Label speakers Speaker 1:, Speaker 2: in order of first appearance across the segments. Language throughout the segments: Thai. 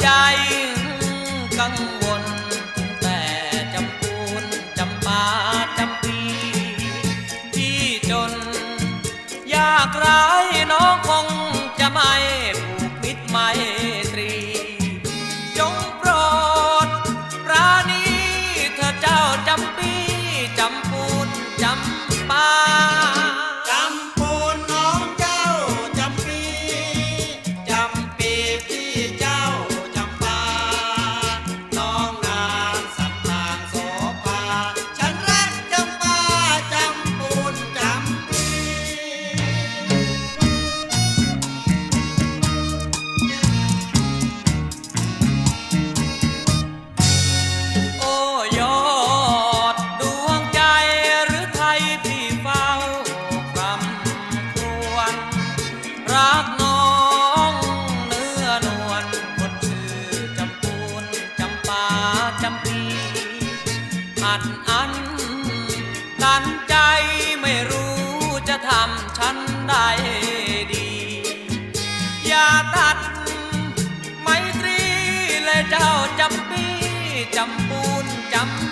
Speaker 1: ใจั้นใจไม่รู้จะทำฉันได้ดี อย่าตัดไมตรีเลยเจ้าจำปีจำปูนจำ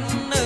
Speaker 1: one